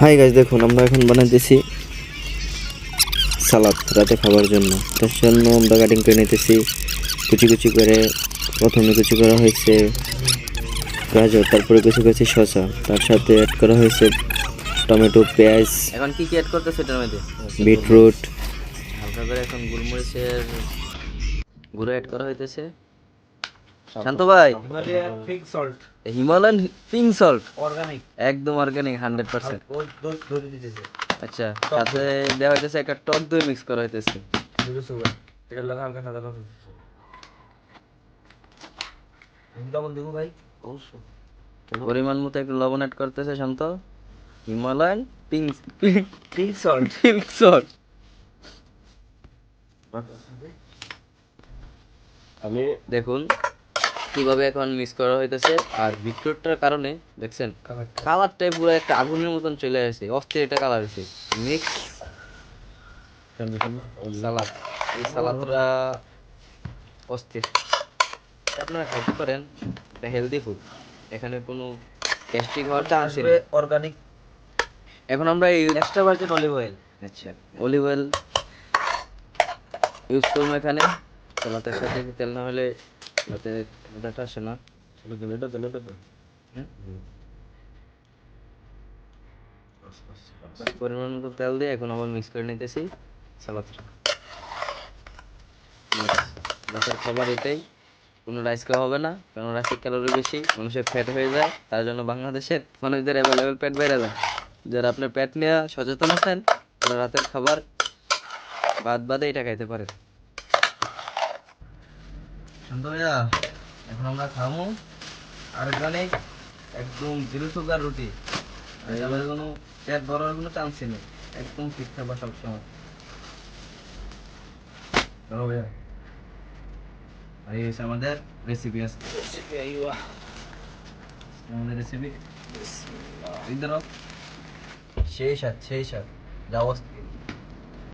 High গাছ দেখুন আমরা এখন বানাইতেছি সালাদ রাতে খাবার জন্য। তার জন্য আমরা কাটিং করে নিতেছি কুচি কুচি করে। প্রথমে কুচি করা হয়েছে গাজর তারপরে কুচি কুচি শসা। তার সাথে অ্যাড করা হয়েছে টমেটো পেঁয়াজ এখন কি কি অ্যাড করতেছে এটার মধ্যে? বিটরুট। হালকা করে এখন গোলমরিচের গুঁড়ো অ্যাড করা হইতেছে। শান্ত। ভাই। Pink salt Himalayan pink salt organic একদম অর্গানিক হান্ড্রেড পার্সেন্ট আচ্ছা সাথে দেওয়া হইতেছে একটা টক দই মিক্স করা হইতেছে। পরিমাণ মতো একটু লবণ অ্যাড করতেছে শান্ত। Himalayan pink pink salt pink salt আমি দেখুন। কীভাবে এখন মিস করা হইতেছে? আর বিটরুটটার কারণে দেখছেন কালারটাই পুরো একটা আগুনের মতন চলে আসে অস্থির একটা কালার হয়েছে মিক্স সালাদ এই সালাদটা অস্থির। আপনারা খাইতে পারেন এটা হেলদি ফুড এখানে কোনো গ্যাস্ট্রিক হওয়ার চান্স নেই। অর্গানিক এখন আমরা এই এক্সট্রা ভার্জিন অলিভ অয়েল আচ্ছা অলিভ অয়েল ইউজ করব এখানে। সালাতের সাথে তেল না হলে যাতে মজাটা আসে না হুম? পরিমাণ মতো তেল দিয়ে এখন আবার মিক্স করে নিতেছি সালাদটা রাতের খাবার এটাই কোনো রাইস খাওয়া হবে না কারণ রাইসের ক্যালোরি বেশি মানুষের ফ্যাট হয়ে যায় তার জন্য বাংলাদেশের মানুষদের অ্যাভেলেবেল পেট বেড়ে যায় যারা আপনার পেট নিয়ে সচেতন আছেন তারা রাতের খাবার বাদ বাদে এটা খাইতে পারেন শান্ত ভাইয়া এখন আমরা খাব অর্গানিক একদম জিরো সুগার রুটি। এবার কোনো পেট ভরার কোনো চান্সই নেই। একদম ঠিক থাকবা সবসময়। চলো ভাইয়া। আর এই হচ্ছে আমাদের রেসিপি আছে। আমাদের রেসিপি ইদারও সেই সাত সেই সাত যা অস্থির।